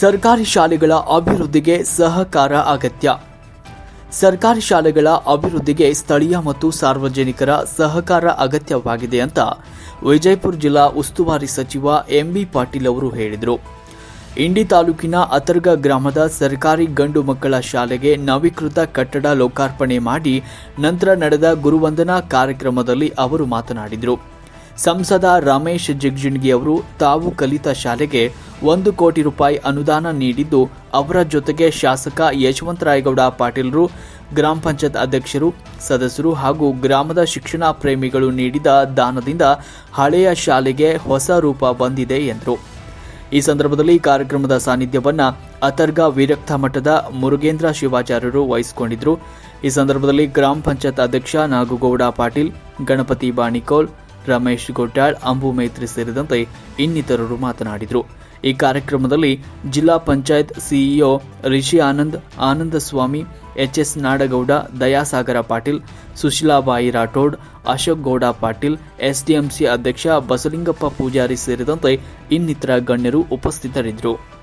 ಸರ್ಕಾರಿ ಶಾಲೆಗಳ ಅಭಿವೃದ್ಧಿಗೆ ಸಹಕಾರ ಅಗತ್ಯ. ಸರ್ಕಾರಿ ಶಾಲೆಗಳ ಅಭಿವೃದ್ಧಿಗೆ ಸ್ಥಳೀಯ ಮತ್ತು ಸಾರ್ವಜನಿಕರ ಸಹಕಾರ ಅಗತ್ಯವಾಗಿದೆ ಅಂತ ವಿಜಯಪುರ ಜಿಲ್ಲಾ ಉಸ್ತುವಾರಿ ಸಚಿವ ಎಂಬಿ ಪಾಟೀಲ್ ಅವರು ಹೇಳಿದರು. ಇಂಡಿ ತಾಲೂಕಿನ ಅತರ್ಗ ಗ್ರಾಮದ ಸರ್ಕಾರಿ ಗಂಡು ಮಕ್ಕಳ ಶಾಲೆಗೆ ನವೀಕೃತ ಕಟ್ಟಡ ಲೋಕಾರ್ಪಣೆ ಮಾಡಿ ನಂತರ ನಡೆದ ಗುರುವಂದನಾ ಕಾರ್ಯಕ್ರಮದಲ್ಲಿ ಅವರು ಮಾತನಾಡಿದರು. ಸಂಸದ ರಮೇಶ್ ಜಿಗಜಿಣಗಿ ಅವರು ತಾವು ಕಲಿತ ಶಾಲೆಗೆ ಒಂದು ಕೋಟಿ ರೂಪಾಯಿ ಅನುದಾನ ನೀಡಿದ್ದು, ಅವರ ಜೊತೆಗೆ ಶಾಸಕ ಯಶವಂತರಾಯಗೌಡ ಪಾಟೀಲರು, ಗ್ರಾಮ ಪಂಚಾಯತ್ ಅಧ್ಯಕ್ಷರು, ಸದಸ್ಯರು ಹಾಗೂ ಗ್ರಾಮದ ಶಿಕ್ಷಣ ಪ್ರೇಮಿಗಳು ನೀಡಿದ ದಾನದಿಂದ ಹಳೆಯ ಶಾಲೆಗೆ ಹೊಸ ರೂಪ ಬಂದಿದೆ ಎಂದರು. ಈ ಸಂದರ್ಭದಲ್ಲಿ ಕಾರ್ಯಕ್ರಮದ ಸಾನ್ನಿಧ್ಯವನ್ನು ಅತರ್ಗ ವಿರಕ್ತ ಮಠದ ಮುರುಗೇಂದ್ರ ಶಿವಾಚಾರ್ಯರು ವಹಿಸಿಕೊಂಡಿದ್ರು ಈ ಸಂದರ್ಭದಲ್ಲಿ ಗ್ರಾಮ ಪಂಚಾಯತ್ ಅಧ್ಯಕ್ಷ ನಾಗುಗೌಡ ಪಾಟೀಲ್, ಗಣಪತಿ ಬಾಣಿಕೋಲ್ ರಮೇಶ್ ಗೊಡ್ಡಾಳ್ ಅಂಬು ಮೈತ್ರಿ ಸೇರಿದಂತೆ ಇನ್ನಿತರರು ಮಾತನಾಡಿದರು. ಈ ಕಾರ್ಯಕ್ರಮದಲ್ಲಿ ಜಿಲ್ಲಾ panchayat CEO Rishi Anand Ananda Swami HS Nadagouda, Dayasagar Patil, Sushilabai Rathod, Ashok Gowda Patil, SDMC ಅಧ್ಯಕ್ಷ ಬಸಲಿಂಗಪ್ಪ ಪೂಜಾರಿ ಸೇರಿದಂತೆ ಇನ್ನಿತರ ಗಣ್ಯರು ಉಪಸ್ಥಿತರಿದ್ದರು.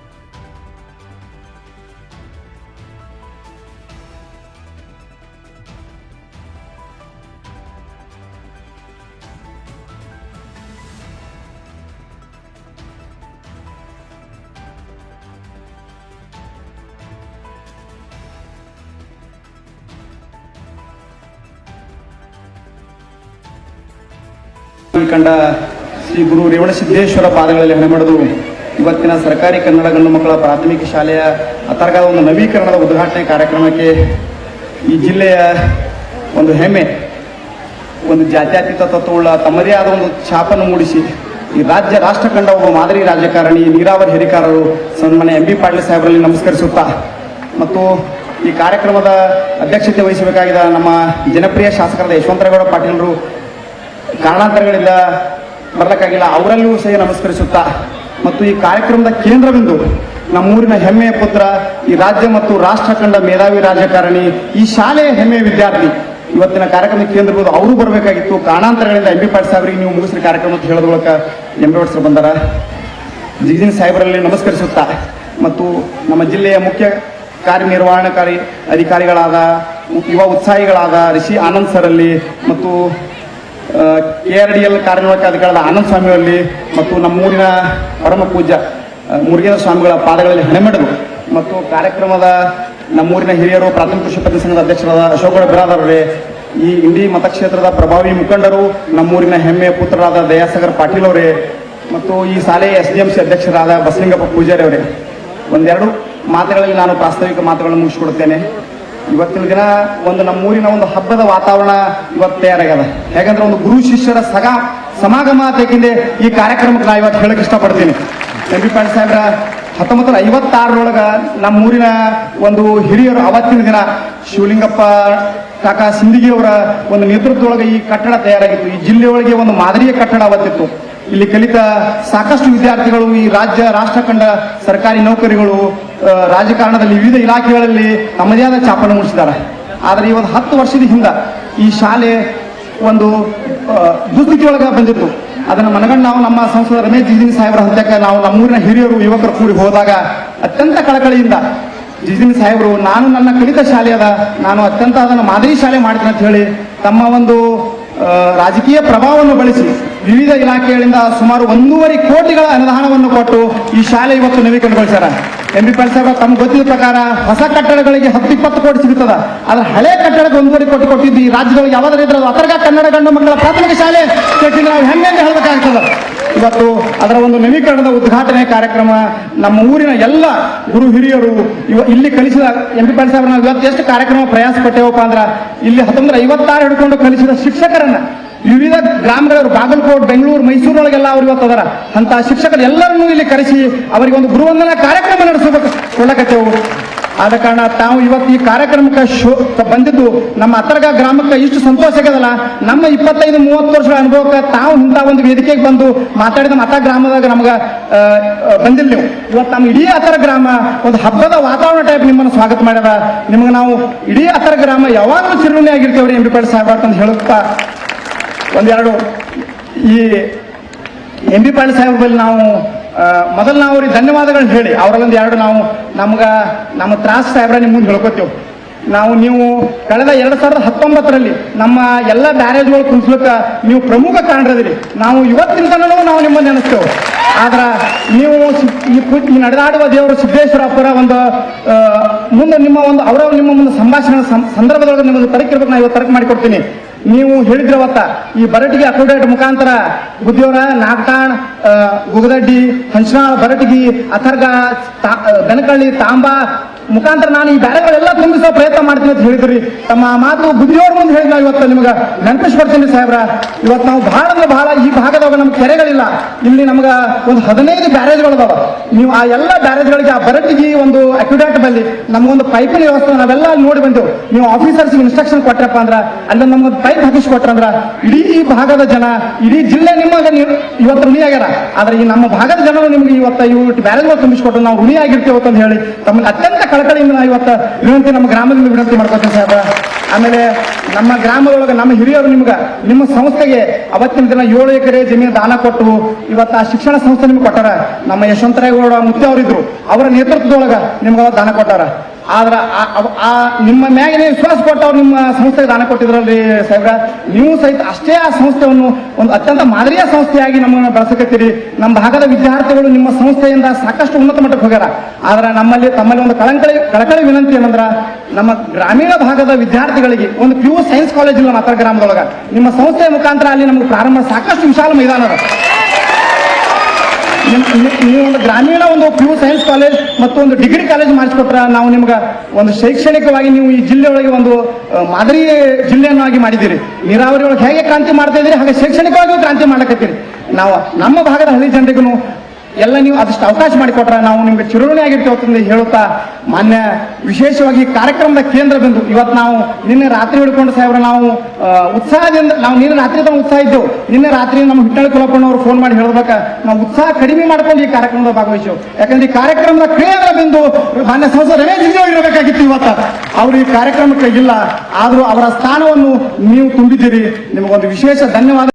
ಕಂಡ ಶ್ರೀ ಗುರು ರೇವಣಸಿದ್ದೇಶ್ವರ ಪಾದಗಳಲ್ಲಿ ಹಣಮಡೆದು ಇವತ್ತಿನ ಸರ್ಕಾರಿ ಕನ್ನಡ ಗಂಡು ಮಕ್ಕಳ ಪ್ರಾಥಮಿಕ ಶಾಲೆಯ ಅತರ್ಗದ ಒಂದು ನವೀಕರಣದ ಉದ್ಘಾಟನೆ ಕಾರ್ಯಕ್ರಮಕ್ಕೆ ಈ ಜಿಲ್ಲೆಯ ಒಂದು ಹೆಮ್ಮೆ, ಒಂದು ಜಾತ್ಯತೀತ ತತ್ವವುಳ್ಳ ತಮ್ಮದೇ ಆದ ಒಂದು ಛಾಪನ್ನು ಮೂಡಿಸಿ ಈ ರಾಜ್ಯ ರಾಷ್ಟ್ರ ಕಂಡ ಒಬ್ಬ ಮಾದರಿ ರಾಜಕಾರಣಿ ನೀರಾವರಿ ಹರಿಕಾರರು ಸನ್ಮಾನ್ಯ ಎಂ ಬಿ ಪಾಟೀಲ್ ಸಾಹೇಬರಲ್ಲಿ ನಮಸ್ಕರಿಸುತ್ತಾ ಮತ್ತು ಈ ಕಾರ್ಯಕ್ರಮದ ಅಧ್ಯಕ್ಷತೆ ವಹಿಸಬೇಕಾಗಿದ್ದ ನಮ್ಮ ಜನಪ್ರಿಯ ಶಾಸಕರಾದ ಯಶವಂತರಗೌಡ ಪಾಟೀಲರು ಕಾರಣಾಂತರಗಳಿಂದ ಬರಲಿಕ್ಕಾಗಿಲ್ಲ. ಅವರಲ್ಲೂ ಸಹ ನಮಸ್ಕರಿಸುತ್ತಾ ಮತ್ತು ಈ ಕಾರ್ಯಕ್ರಮದ ಕೇಂದ್ರಬಿಂದು ನಮ್ಮೂರಿನ ಹೆಮ್ಮೆಯ ಪುತ್ರ, ಈ ರಾಜ್ಯ ಮತ್ತು ರಾಷ್ಟ್ರ ಕಂಡ ಮೇಧಾವಿ ರಾಜಕಾರಣಿ, ಈ ಶಾಲೆಯ ಹೆಮ್ಮೆಯ ವಿದ್ಯಾರ್ಥಿ. ಇವತ್ತಿನ ಕಾರ್ಯಕ್ರಮದ ಕೇಂದ್ರಗಳು ಅವರು ಬರಬೇಕಾಗಿತ್ತು. ಕಾರಣಾಂತರಗಳಿಂದ ಎಂ ಬಿ ಪಾಟೀಲ್ ಸಾಹೇಬರಿಗೆ ನೀವು ಮುಗಿಸಿದ ಕಾರ್ಯಕ್ರಮ ಅಂತ ಹೇಳೋದ್ ಮೂಲಕ ಎಂ ಬಿ ಪಾಟೀಲ್ ಬಂದಾರ. ಜಿಜಿನ್ ಸಾಹೇಬರಲ್ಲಿ ನಮಸ್ಕರಿಸುತ್ತಾ ಮತ್ತು ನಮ್ಮ ಜಿಲ್ಲೆಯ ಮುಖ್ಯ ಕಾರ್ಯನಿರ್ವಹಣಾಕಾರಿ ಅಧಿಕಾರಿಗಳಾದ, ಯುವ ಉತ್ಸಾಹಿಗಳಾದ ರಿಷಿ ಆನಂದ್ ಸರಲ್ಲಿ ಮತ್ತು ಕೆ ಆರ್ ಡಿ ಎಲ್ ಕಾರ್ಯನಿರ್ವಾಹಕ ಅಧಿಕಾರದ ಆನಂದ ಸ್ವಾಮಿಯಲ್ಲಿ ಮತ್ತು ನಮ್ಮೂರಿನ ಪರಮ ಪೂಜ್ಯ ಮುರುಗೇಂದ್ರ ಸ್ವಾಮಿಗಳ ಪಾದಗಳಲ್ಲಿ ಹಣೆಮೆಡೆದು ಮತ್ತು ಕಾರ್ಯಕ್ರಮದ ನಮ್ಮೂರಿನ ಹಿರಿಯರು ಪ್ರಾಥಮಿಕ ಕೃಷಿ ಪತ್ತಿನ ಸಂಘದ ಅಧ್ಯಕ್ಷರಾದ ಅಶೋಕಗಡ ಬಿರಾದರವರೇ ಈ ಇಂಡಿ ಮತಕ್ಷೇತ್ರದ ಪ್ರಭಾವಿ ಮುಖಂಡರು, ನಮ್ಮೂರಿನ ಹೆಮ್ಮೆಯ ಪುತ್ರರಾದ ದಯಾಸಾಗರ್ ಪಾಟೀಲ್ ಅವರೇ ಮತ್ತು ಈ ಶಾಲೆಯ ಎಸ್ ಡಿ ಎಂ ಸಿ ಅಧ್ಯಕ್ಷರಾದ ಬಸಲಿಂಗಪ್ಪ ಪೂಜಾರಿ ಅವರೇ. ಒಂದೆರಡು ಮಾತುಗಳಲ್ಲಿ ನಾನು ಪ್ರಾಸ್ತಾವಿಕ ಮಾತುಗಳನ್ನು ಮುಗಿಸ್ಕೊಡುತ್ತೇನೆ. ಇವತ್ತಿನ ದಿನ ಒಂದು ನಮ್ಮೂರಿನ ಒಂದು ಹಬ್ಬದ ವಾತಾವರಣ ಇವತ್ತು ತಯಾರಾಗ್ಯದ. ಹೇಗಂದ್ರೆ ಒಂದು ಗುರು, ಶಿಷ್ಯರ ಸಗ, ಸಮಾಗಮ ತೆಗೆಂದೆ ಈ ಕಾರ್ಯಕ್ರಮಕ್ಕೆ ನಾ ಇವತ್ತು ಹೇಳಕ್ ಇಷ್ಟಪಡ್ತೀನಿ. ಎಂ ಪಿ ಪಾಟೀಲ್ ಸಾಹೇಬ್ರ ಹತ್ತೊಂಬತ್ತು ನೂರ ಐವತ್ತಾರರೊಳಗ ನಮ್ಮೂರಿನ ಒಂದು ಹಿರಿಯರು ಅವತ್ತಿನ ದಿನ ಶಿವಲಿಂಗಪ್ಪ ಕಾಕಾ ಸಿಂದಗಿಯವರ ಒಂದು ನೇತೃತ್ವದೊಳಗೆ ಈ ಕಟ್ಟಡ ತಯಾರಾಗಿತ್ತು. ಈ ಜಿಲ್ಲೆಯೊಳಗೆ ಒಂದು ಮಾದರಿಯ ಕಟ್ಟಡ ಅವತ್ತಿತ್ತು. ಇಲ್ಲಿ ಕಲಿತ ಸಾಕಷ್ಟು ವಿದ್ಯಾರ್ಥಿಗಳು ಈ ರಾಜ್ಯ ರಾಷ್ಟ್ರ ಕಂಡ ಸರ್ಕಾರಿ ನೌಕರಿಗಳು ರಾಜಕಾರಣದಲ್ಲಿ ವಿವಿಧ ಇಲಾಖೆಗಳಲ್ಲಿ ತಮ್ಮದೇ ಆದ ಚಾಪನ್ನು ಮೂಡಿಸಿದ್ದಾರೆ ಆದರೆ ಇವತ್ತು ಹತ್ತು ವರ್ಷದ ಹಿಂದೆ ಈ ಶಾಲೆ ಒಂದು ದುಸ್ಥಿತಿಯೊಳಗೆ ಬಂದಿತ್ತು. ಅದನ್ನು ಮನಗಂಡು ನಾವು ನಮ್ಮ ಸಂಸದ ರಮೇಶ್ ಜಿಜಿನ್ ಸಾಹೇಬರ ಹತ್ಯಕ್ಕೆ ನಾವು ನಮ್ಮೂರಿನ ಹಿರಿಯರು, ಯುವಕರು ಕೂಡಿ ಹೋದಾಗ ಅತ್ಯಂತ ಕಳಕಳಿಯಿಂದ ಜಿಜಿನ್ ಸಾಹೇಬರು, ನಾನು ನನ್ನ ಕಲಿತ ಶಾಲೆ ಅದ, ನಾನು ಅತ್ಯಂತ ಅದನ್ನು ಮಾದರಿ ಶಾಲೆ ಮಾಡ್ತೀನಿ ಅಂತ ಹೇಳಿ ತಮ್ಮ ಒಂದು ರಾಜಕೀಯ ಪ್ರಭಾವವನ್ನು ಬಳಸಿ ವಿವಿಧ ಇಲಾಖೆಗಳಿಂದ ಸುಮಾರು ಒಂದೂವರೆ ಕೋಟಿಗಳ ಅನುದಾನವನ್ನು ಕೊಟ್ಟು ಈ ಶಾಲೆ ಇವತ್ತು ನವೀಕರಣಗೊಳಿಸ್ಯಾರ. ಎಂ ಬಿ ಪಾಟೀಲ್ ಸಾಹೇಬ್ ತಮ್ಗೆ ಗೊತ್ತಿದ್ದ ಪ್ರಕಾರ ಹೊಸ ಕಟ್ಟಡಗಳಿಗೆ ಹತ್ತು ಇಪ್ಪತ್ತು ಕೋಟಿ ಸಿಗುತ್ತದ. ಆದ್ರೆ ಹಳೆ ಕಟ್ಟಡಕ್ಕೆ ಒಂದೂವರೆ ಕೋಟಿ ಕೊಟ್ಟಿದ್ದು ಈ ರಾಜ್ಯದೊಳಗೆ ಯಾವ್ದಾರು ಇದ್ರೆ ಕನ್ನಡ ಗಂಡು ಮಕ್ಕಳ ಪ್ರಾಥಮಿಕ ಶಾಲೆ ನಾವು ಹೆಂಗೆ ಹೇಳಬೇಕಾಗ್ತದೆ. ಇವತ್ತು ಅದರ ಒಂದು ನವೀಕರಣದ ಉದ್ಘಾಟನೆ ಕಾರ್ಯಕ್ರಮ ನಮ್ಮ ಊರಿನ ಎಲ್ಲ ಗುರು ಹಿರಿಯರು ಇವ ಇಲ್ಲಿ ಕಲಿಸಿದ ಎಂ ಪಿ ಪಾಟೀಲ್ ಇವತ್ತು ಎಷ್ಟು ಕಾರ್ಯಕ್ರಮ ಪ್ರಯಾಸ ಪಟ್ಟೇವಪ್ಪ ಅಂದ್ರ ಇಲ್ಲಿ ಹತ್ತೊಂಬತ್ತು ಐವತ್ತಾರು ಹಿಡ್ಕೊಂಡು ಕಲಿಸಿದ ಶಿಕ್ಷಕರನ್ನ ವಿವಿಧ ಗ್ರಾಮಗಳವರು ಬಾಗಲಕೋಟೆ, ಬೆಂಗಳೂರು, ಮೈಸೂರೊಳಗೆಲ್ಲ ಅವ್ರು ಇವತ್ತು ಅದರ. ಅಂತ ಶಿಕ್ಷಕರು ಎಲ್ಲರನ್ನೂ ಇಲ್ಲಿ ಕರೆಸಿ ಅವರಿಗೆ ಒಂದು ಗುರುವಂದನಾ ಕಾರ್ಯಕ್ರಮ ನಡೆಸಬೇಕು. ಕೊಳ್ಳಕತ್ತೇವು. ಆದ ಕಾರಣ ತಾವು ಇವತ್ತು ಈ ಕಾರ್ಯಕ್ರಮಕ್ಕೆ ಶೋ ಬಂದಿದ್ದು ನಮ್ಮ ಅತರಗ ಗ್ರಾಮಕ್ಕೆ ಇಷ್ಟು ಸಂತೋಷ ಆಗ್ಯದಲ್ಲ. ನಮ್ಮ ಇಪ್ಪತ್ತೈದು, ಮೂವತ್ತು ವರ್ಷಗಳ ಅನುಭವಕ್ಕೆ ತಾವು ಇಂಥ ಒಂದು ವೇದಿಕೆಗೆ ಬಂದು ಮಾತಾಡಿದ ಮತ ಗ್ರಾಮದಾಗ ನಮ್ಗೆ ಬಂದಿಲ್ಲ ನೀವು. ಇವತ್ತು ನಮ್ಮ ಇಡೀ ಅತರ ಗ್ರಾಮ ಒಂದು ಹಬ್ಬದ ವಾತಾವರಣ ಟೈಪ್ ನಿಮ್ಮನ್ನು ಸ್ವಾಗತ ಮಾಡ್ಯದ ನಿಮಗೆ ನಾವು ಇಡೀ ಅತರ ಗ್ರಾಮ ಯಾವಾಗಲೂ ಚಿರುಣಿ ಆಗಿರ್ತೇವ್ರಿ ಎಂ ಬಿ ಪಾಟೀಲ್ ಅಂತ ಹೇಳುತ್ತಾ ಒಂದೆರಡು ಈ ಎಂ ಬಿ ಪಾಟೀಲ್ ಸಾಹೇಬಲ್ಲಿ ನಾವು ಮೊದಲು ನಾವು ಅವ್ರಿಗೆ ಧನ್ಯವಾದಗಳನ್ನ ಹೇಳಿ. ಅವರಲ್ಲೊಂದು ಎರಡು ನಾವು ನಮ್ಗೆ, ನಮ್ಮ ತ್ರಾಸ ಸಾಹೇಬ್ರ ನಿಮ್ಮ ಮುಂದೆ ಹೇಳ್ಕೊತೇವೆ. ನಾವು ನೀವು ಕಳೆದ ಎರಡು ಸಾವಿರದ ಹತ್ತೊಂಬತ್ತರಲ್ಲಿ ನಮ್ಮ ಎಲ್ಲ ಬ್ಯಾರೇಜ್ಗಳು ಕುಂಸ್ಲಕ್ಕ ನೀವು ಪ್ರಮುಖ ಕಾರಣರದಿರಿ ನಾವು ಇವತ್ತಿನ ತನಕ ನಾವು ನಿಮ್ಮನ್ನು ನೆನೆಸ್ತೇವೆ. ಆದ್ರೆ ನೀವು ಈ ನಡೆದಾಡುವ ದೇವರು ಸಿದ್ದೇಶ್ವರಪ್ಪರ ಒಂದು ಮುಂದೆ ನಿಮ್ಮ ಒಂದು ಅವರ ನಿಮ್ಮ ಮುಂದೆ ಸಂಭಾಷಣೆ ಸಂದರ್ಭದೊಳಗೆ ನಿಮಗೆ ತರಕಿರ್ಬೇಕು, ನಾ ಇವತ್ತು ತರಕ ಮಾಡಿಕೊಡ್ತೀನಿ. ನೀವು ಹೇಳಿದ್ರೆ ಅವತ್ತ, ಈ ಬರಟಿಗೆ ಅಕೋಡೇಟ್ ಮುಖಾಂತರ ಬುದ್ಧಿಯವರ ನಾಗಟಾಣ್ ಗುಗದಡ್ಡಿ, ಹಂಚನಾಳ್, ಬರಟಗಿ, ಅಥರ್ಗ ಬೆನಕಳ್ಳಿ, ತಾಂಬಾ ಮುಖಾಂತರ ನಾನು ಈ ಬ್ಯಾರೆಗಳೆಲ್ಲ ತುಂಬಿಸೋ ಪ್ರಯತ್ನ ಮಾಡ್ತೀನಿ ಅಂತ ಹೇಳಿದ್ರಿ. ತಮ್ಮ ಮಾತು ಬುದ್ಧಿಯವ್ರ ಮುಂದೆ ಹೇಳಿದ್ನ ಇವತ್ತು ನಿಮ್ಗೆ. ನೆನಪಿಸ್ಕೊಡ್ತೀನಿ ಸಾಹೇಬ್ರ, ಇವತ್ತು ನಾವು ಬಹಳ ಅಂದ್ರೆ ಬಹಳ ಈ ಭಾಗದಾಗ ನಮ್ಗೆ ಕೆರೆಗಳಿಲ್ಲ. ಇಲ್ಲಿ ನಮ್ಗ ಒಂದು ಹದಿನೈದು ಬ್ಯಾರೇಜ್ಗಳು ಅದಾವ ನೀವು ಆ ಎಲ್ಲ ಬ್ಯಾರೇಜ್ಗಳಿಗೆ ಆ ಬರಟಿಗೆ ಒಂದು ಅಕ್ಯುಡೇಟ್ ಬಲ್ಲಿ, ನಮ್ಗೊಂದು ಪೈಪಿನ ವ್ಯವಸ್ಥೆ ನಾವೆಲ್ಲ ನೋಡಿ ಬಂದೆವು. ನೀವು ಆಫೀಸರ್ಸ್ ಇನ್ಸ್ಟ್ರಕ್ಷನ್ ಕೊಟ್ರಪ್ಪ ಅಂದ್ರ, ಅಲ್ಲಿ ನಮ್ಗೊಂದು ಪೈಪ್ ಹಾಕಿಸ್ಕೊಟ್ರಂದ್ರ ಇಡೀ ಈ ಭಾಗದ ಜನ, ಇಡೀ ಜಿಲ್ಲೆ ನಿಮಗೆ ನೀವು ಇವತ್ತು ಋಣಿ ಆಗ್ಯಾರ. ಆದ್ರೆ ಈ ನಮ್ಮ ಭಾಗದ ಜನರು ನಿಮ್ಗೆ ಇವತ್ತು ಇವತ್ತು ಬ್ಯಾರೇಜ್ಗಳು ತುಂಬಿಸ್ಕೊಟ್ರು ನಾವು ಋಣಿ ಆಗಿರ್ತೀವಿ ಅಂತ ಹೇಳಿ. ತಮ್ಮ ಅತ್ಯಂತ ಕಳಕಳಿಯಿಂದ ಇವತ್ತು ವಿನಂತಿ ನಮ್ಮ ಗ್ರಾಮದಿಂದ ವಿನಂತಿ ಮಾಡ್ಕೊತೀನಿ ಸಾಹೇಬ ಆಮೇಲೆ ನಮ್ಮ ಗ್ರಾಮದೊಳಗೆ ನಮ್ಮ ಹಿರಿಯರು ನಿಮ್ಗೆ, ನಿಮ್ಮ ಸಂಸ್ಥೆಗೆ ಅವತ್ತಿನ ದಿನ ಏಳು ಎಕರೆ ಜಮೀನು ದಾನ ಕೊಟ್ಟು ಇವತ್ತು ಆ ಶಿಕ್ಷಣ ಸಂಸ್ಥೆ ನಿಮ್ಗೆ ಕೊಟ್ಟಾರ. ನಮ್ಮ ಯಶವಂತರಾಯಗೌಡ ಮುತ್ತೆ ಅವರಿದ್ರು, ಅವರ ನೇತೃತ್ವದೊಳಗೆ ನಿಮ್ಗೆ ದಾನ ಕೊಟ್ಟಾರ. ಆದ್ರ ಆ- ನಿಮ್ಮ ಮ್ಯಾಗ ನೀವು ವಿಶ್ವಾಸ ಕೊಟ್ಟವ್ರು ನಿಮ್ಮ ಸಂಸ್ಥೆಗೆ ದಾನ ಕೊಟ್ಟಿದ್ರಲ್ಲಿ ಸಾಹೇಬ್ರ? ನೀವು ಸಹಿತ ಅಷ್ಟೇ ಆ ಸಂಸ್ಥೆಯನ್ನು ಒಂದು ಅತ್ಯಂತ ಮಾದರಿಯ ಸಂಸ್ಥೆಯಾಗಿ ನಮ್ಮನ್ನು ಬಳಸಕತ್ತೀರಿ. ನಮ್ಮ ಭಾಗದ ವಿದ್ಯಾರ್ಥಿಗಳು ನಿಮ್ಮ ಸಂಸ್ಥೆಯಿಂದ ಸಾಕಷ್ಟು ಉನ್ನತ ಮಟ್ಟಕ್ಕೆ ಹೋಗ್ಯಾರ. ಆದ್ರೆ ನಮ್ಮಲ್ಲಿ, ತಮ್ಮಲ್ಲಿ ಒಂದು ಕಳಂಕಳಿ, ಕಳಕಳಿ ವಿನಂತಿ ಏನಂದ್ರ, ನಮ್ಮ ಗ್ರಾಮೀಣ ಭಾಗದ ವಿದ್ಯಾರ್ಥಿಗಳಿಗೆ ಒಂದು ಪ್ಯೂ ಸೈನ್ಸ್ ಕಾಲೇಜ್ ಇಲ್ಲ ಮಾತ್ರ ಗ್ರಾಮದೊಳಗ. ನಿಮ್ಮ ಸಂಸ್ಥೆಯ ಮುಖಾಂತರ ಅಲ್ಲಿ ನಮ್ಗೆ ಪ್ರಾರಂಭ ಸಾಕಷ್ಟು ವಿಶಾಲ ಮೈದಾನ ಅದ. ನೀವು ಒಂದು ಗ್ರಾಮೀಣ, ಒಂದು ಪಿ ಸೈನ್ಸ್ ಕಾಲೇಜ್ ಮತ್ತು ಒಂದು ಡಿಗ್ರಿ ಕಾಲೇಜ್ ಮಾಡಿಸ್ಕೊಟ್ರ ನಾವು ನಿಮ್ಗೆ ಒಂದು ಶೈಕ್ಷಣಿಕವಾಗಿ ನೀವು ಈ ಜಿಲ್ಲೆಯೊಳಗೆ ಒಂದು ಮಾದರಿ ಜಿಲ್ಲೆಯನ್ನಾಗಿ ಮಾಡಿದ್ದೀರಿ. ನೀರಾವರಿ ಒಳಗೆ ಹೇಗೆ ಕ್ರಾಂತಿ ಮಾಡ್ತಾ ಇದ್ದೀರಿ, ಹಾಗೆ ಶೈಕ್ಷಣಿಕವಾಗಿಯೂ ಕ್ರಾಂತಿ ಮಾಡಕತ್ತೀರಿ. ನಾವು ನಮ್ಮ ಭಾಗದ ಹಳ್ಳಿ ಜನರಿಗೂ ಎಲ್ಲ ನೀವು ಅದಷ್ಟು ಅವಕಾಶ ಮಾಡಿಕೊಟ್ರ ನಾವು ನಿಮ್ಗೆ ಚಿರುಣಿ ಆಗಿರ್ತೇವೆ ಹೇಳುತ್ತಾ ಮಾನ್ಯ ವಿಶೇಷವಾಗಿ ಕಾರ್ಯಕ್ರಮದ ಕೇಂದ್ರ ಬಿಂದು ಇವತ್ತು ನಾವು ನಿನ್ನೆ ರಾತ್ರಿ ಹಿಡ್ಕೊಂಡು ಸಾಹೇಬ್ರ ನಾವು ಉತ್ಸಾಹದಿಂದ ನಾವು ನಿನ್ನೆ ರಾತ್ರಿ ತಮ್ಮ ಉತ್ಸಾಹ ಇದ್ದೆವು ನಿನ್ನೆ ರಾತ್ರಿ ನಮ್ಮ ಹಿಟ್ಟಳ ಕುಲಪ್ಪಣ್ಣವರು ಫೋನ್ ಮಾಡಿ ಹೇಳ್ಬೇಕ. ನಾವು ಉತ್ಸಾಹ ಕಡಿಮೆ ಮಾಡ್ಕೊಂಡು ಈ ಕಾರ್ಯಕ್ರಮದ ಭಾಗವಹಿಸು ಯಾಕಂದ್ರೆ ಈ ಕಾರ್ಯಕ್ರಮದ ಕೇಂದ್ರ ಬಿಂದು ಮಾನ್ಯ ಸಂಸದ ರಮೇಶ್ ಜಿಲ್ಲೆ ಇರಬೇಕಾಗಿತ್ತು ಇವತ್ತ. ಅವರು ಈ ಕಾರ್ಯಕ್ರಮಕ್ಕೆ ಇಲ್ಲ, ಆದರೂ ಅವರ ಸ್ಥಾನವನ್ನು ನೀವು ತುಂಬಿದ್ದೀರಿ. ನಿಮಗೊಂದು ವಿಶೇಷ ಧನ್ಯವಾದ